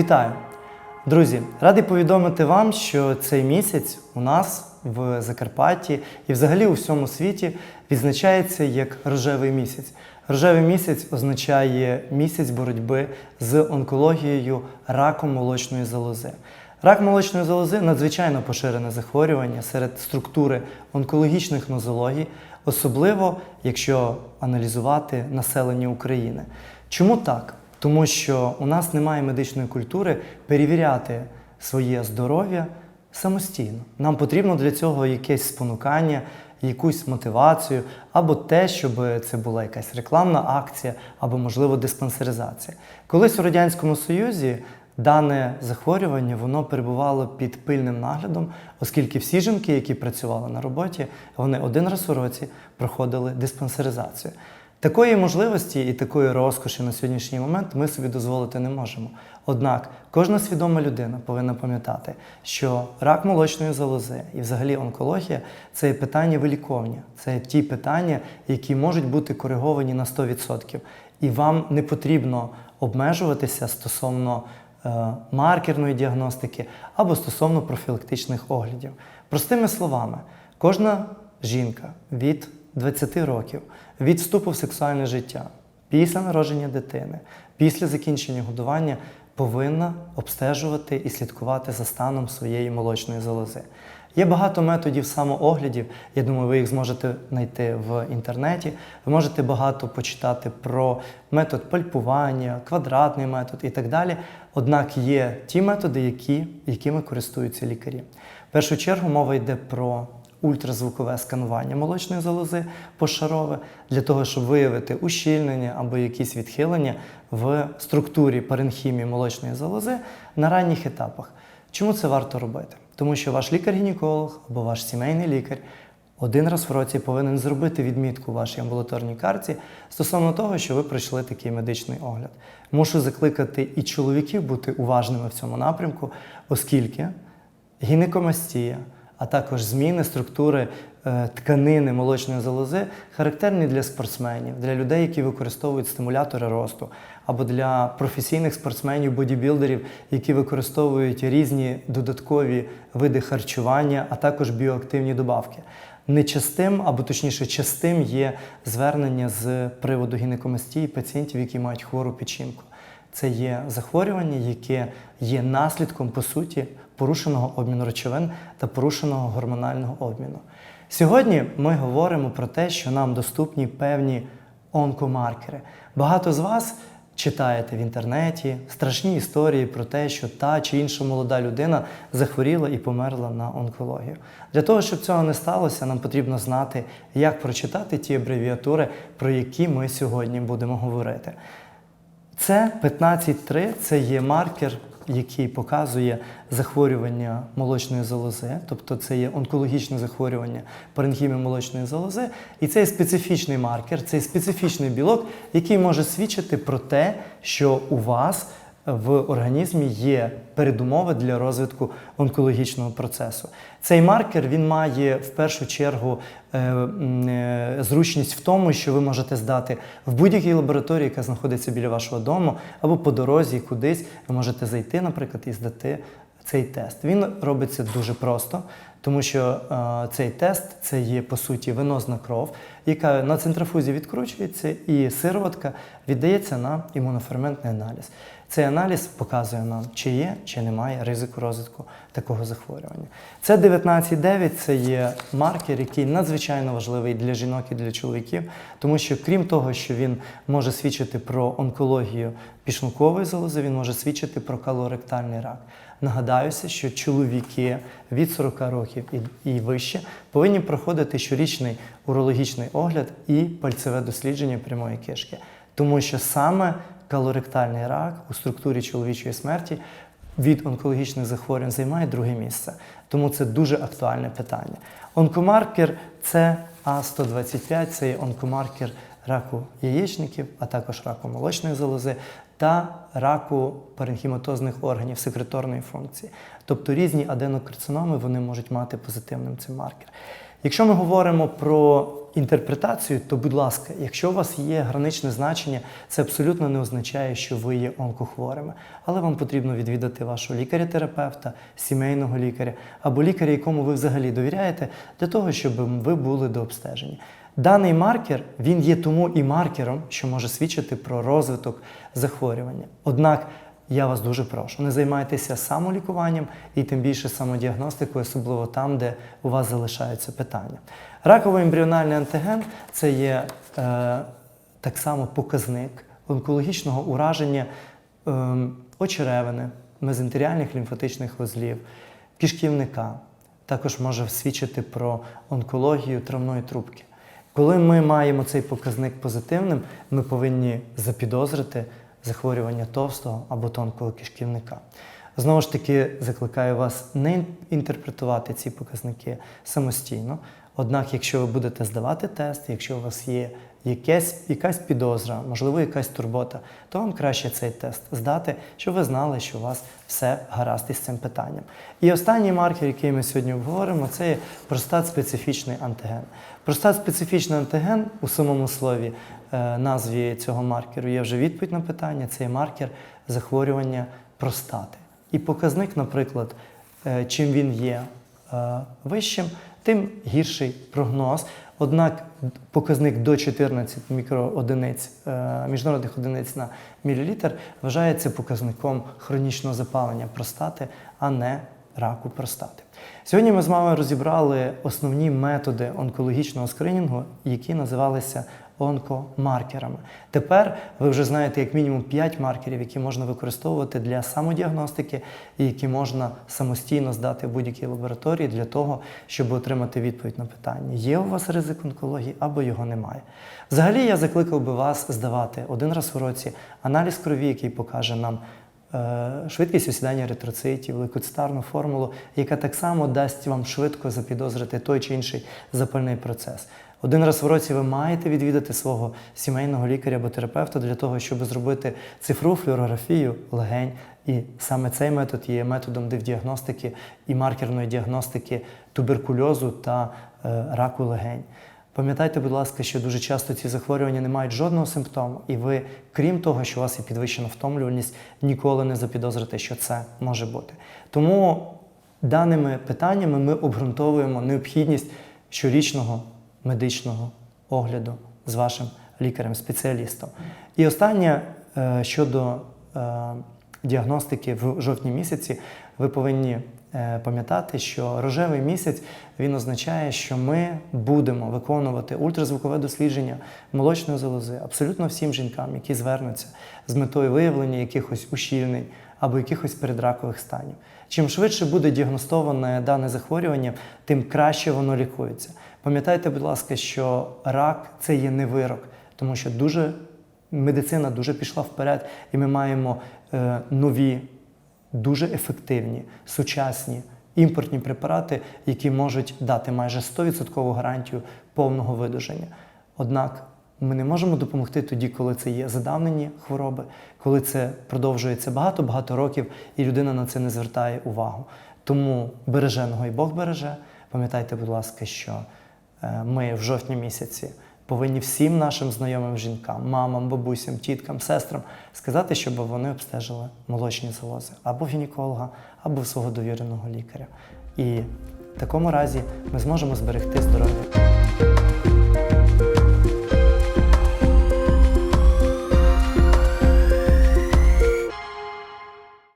Вітаю! Друзі, радий повідомити вам, що цей місяць у нас в Закарпатті і взагалі у всьому світі відзначається як рожевий місяць. Рожевий місяць означає місяць боротьби з онкологією раком молочної залози. Рак молочної залози надзвичайно поширене захворювання серед структури онкологічних нозологій, особливо якщо аналізувати населення України. Чому так? Тому що у нас немає медичної культури перевіряти своє здоров'я самостійно. Нам потрібно для цього якесь спонукання, якусь мотивацію, або те, щоб це була якась рекламна акція, або, можливо, диспансеризація. Колись у Радянському Союзі дане захворювання воно перебувало під пильним наглядом, оскільки всі жінки, які працювали на роботі, вони один раз у році проходили диспансеризацію. Такої можливості і такої розкоші на сьогоднішній момент ми собі дозволити не можемо. Однак кожна свідома людина повинна пам'ятати, що рак молочної залози і взагалі онкологія це питання виліковання, це ті питання, які можуть бути кориговані на 100%. І вам не потрібно обмежуватися стосовно е, маркерної діагностики або стосовно профілактичних оглядів. Простими словами, кожна жінка від 20 років від вступу в сексуальне життя, після народження дитини, після закінчення годування повинна обстежувати і слідкувати за станом своєї молочної залози. Є багато методів самооглядів. Я думаю, ви їх зможете знайти в інтернеті. Ви можете багато почитати про метод пальпування, квадратний метод і так далі. Однак є ті методи, які, якими користуються лікарі. В першу чергу мова йде про ультразвукове сканування молочної залози пошарове для того, щоб виявити ущільнення або якісь відхилення в структурі паренхімії молочної залози на ранніх етапах. Чому це варто робити? Тому що ваш лікар-гінеколог або ваш сімейний лікар один раз в році повинен зробити відмітку у вашій амбулаторній карті стосовно того, що ви пройшли такий медичний огляд. Мушу закликати і чоловіків бути уважними в цьому напрямку, оскільки гінекомастія, а також зміни структури е, тканини молочної залози характерні для спортсменів, для людей, які використовують стимулятори росту, або для професійних спортсменів, бодібілдерів, які використовують різні додаткові види харчування, а також біоактивні добавки. Нечастим, або точніше, частим є звернення з приводу гінекомастії пацієнтів, які мають хвору печінку. Це є захворювання, яке є наслідком, по суті, порушеного обміну речовин та порушеного гормонального обміну. Сьогодні ми говоримо про те, що нам доступні певні онкомаркери. Багато з вас читаєте в інтернеті страшні історії про те, що та чи інша молода людина захворіла і померла на онкологію. Для того, щоб цього не сталося, нам потрібно знати, як прочитати ті абревіатури, про які ми сьогодні будемо говорити. Це 15.3, це є маркер, який показує захворювання молочної залози, тобто це є онкологічне захворювання паренхіми молочної залози, і це є специфічний маркер, це є специфічний білок, який може свідчити про те, що у вас в організмі є передумови для розвитку онкологічного процесу. Цей маркер він має в першу чергу е, е, зручність в тому, що ви можете здати в будь-якій лабораторії, яка знаходиться біля вашого дому, або по дорозі кудись. Ви можете зайти, наприклад, і здати цей тест. Він робиться дуже просто, тому що е, цей тест це є по суті венозна кров, яка на центрофузі відкручується, і сироватка віддається на імуноферментний аналіз. Цей аналіз показує нам, чи є, чи немає ризику розвитку такого захворювання. Це 19.9, це є маркер, який надзвичайно важливий для жінок і для чоловіків, тому що крім того, що він може свідчити про онкологію пішлункової залози, він може свідчити про колоректальний рак. Нагадаюся, що чоловіки від 40 років і, вище повинні проходити щорічний урологічний огляд і пальцеве дослідження прямої кишки, тому що саме колоректальний рак у структурі чоловічої смерті від онкологічних захворювань займає друге місце. Тому це дуже актуальне питання. Онкомаркер це А125, це є онкомаркер раку яєчників, а також раку молочної залози та раку паренхіматозних органів секреторної функції. Тобто різні аденокарциноми вони можуть мати позитивним цей маркер. Якщо ми говоримо про інтерпретацію, то, будь ласка, якщо у вас є граничне значення, це абсолютно не означає, що ви є онкохворими. Але вам потрібно відвідати вашого лікаря-терапевта, сімейного лікаря або лікаря, якому ви взагалі довіряєте, для того, щоб ви були до обстеження. Даний маркер він є тому і маркером, що може свідчити про розвиток захворювання. Однак я вас дуже прошу, не займайтеся самолікуванням і тим більше самодіагностикою, особливо там, де у вас залишаються питання. Раковий ембріональний антиген це є е, так само показник онкологічного ураження е, очеревини, мезентеріальних лімфатичних вузлів, кишківника. Також може свідчити про онкологію травної трубки. Коли ми маємо цей показник позитивним, ми повинні запідозрити захворювання товстого або тонкого кишківника. Знову ж таки, закликаю вас не інтерпретувати ці показники самостійно. Однак, якщо ви будете здавати тест, якщо у вас є якесь, якась підозра, можливо, якась турбота, то вам краще цей тест здати, щоб ви знали, що у вас все гаразд із цим питанням. І останній маркер, який ми сьогодні обговоримо, це є простат-специфічний антиген. Простат-специфічний антиген у самому слові е, назві цього маркеру є вже відповідь на питання. Це є маркер захворювання простати. І показник, наприклад, е, чим він є е, вищим, тим гірший прогноз. Однак показник до 14 мікроодиниць е, міжнародних одиниць на мілілітр вважається показником хронічного запалення простати, а не раку простати. Сьогодні ми з вами розібрали основні методи онкологічного скринінгу, які називалися онкомаркерами. Тепер ви вже знаєте як мінімум 5 маркерів, які можна використовувати для самодіагностики і які можна самостійно здати в будь-якій лабораторії для того, щоб отримати відповідь на питання, є у вас ризик онкології або його немає. Взагалі я закликав би вас здавати один раз в році аналіз крові, який покаже нам. е, Швидкість осідання еритроцитів, лейкоцитарну формулу, яка так само дасть вам швидко запідозрити той чи інший запальний процес. Один раз в році ви маєте відвідати свого сімейного лікаря або терапевта для того, щоб зробити цифру флюорографію легень. І саме цей метод є методом дивдіагностики і маркерної діагностики туберкульозу та е, раку легень. Пам'ятайте, будь ласка, що дуже часто ці захворювання не мають жодного симптому, і ви, крім того, що у вас є підвищена втомлюваність, ніколи не запідозрите, що це може бути. Тому даними питаннями ми обґрунтовуємо необхідність щорічного медичного огляду з вашим лікарем-спеціалістом. І останнє е, щодо е, діагностики в жовтні місяці, ви повинні е, пам'ятати, що рожевий місяць він означає, що ми будемо виконувати ультразвукове дослідження молочної залози абсолютно всім жінкам, які звернуться з метою виявлення якихось ущільнень або якихось передракових станів. Чим швидше буде діагностоване дане захворювання, тим краще воно лікується. Пам'ятайте, будь ласка, що рак це є не вирок, тому що дуже медицина дуже пішла вперед, і ми маємо е, нові, дуже ефективні, сучасні імпортні препарати, які можуть дати майже 100% гарантію повного видуження. Однак ми не можемо допомогти тоді, коли це є задавнені хвороби, коли це продовжується багато-багато років, і людина на це не звертає увагу. Тому береженого і Бог береже. Пам'ятайте, будь ласка, що е, ми в жовтні місяці повинні всім нашим знайомим жінкам, мамам, бабусям, тіткам, сестрам сказати, щоб вони обстежили молочні залози або в гінеколога, або свого довіреного лікаря. І в такому разі ми зможемо зберегти здоров'я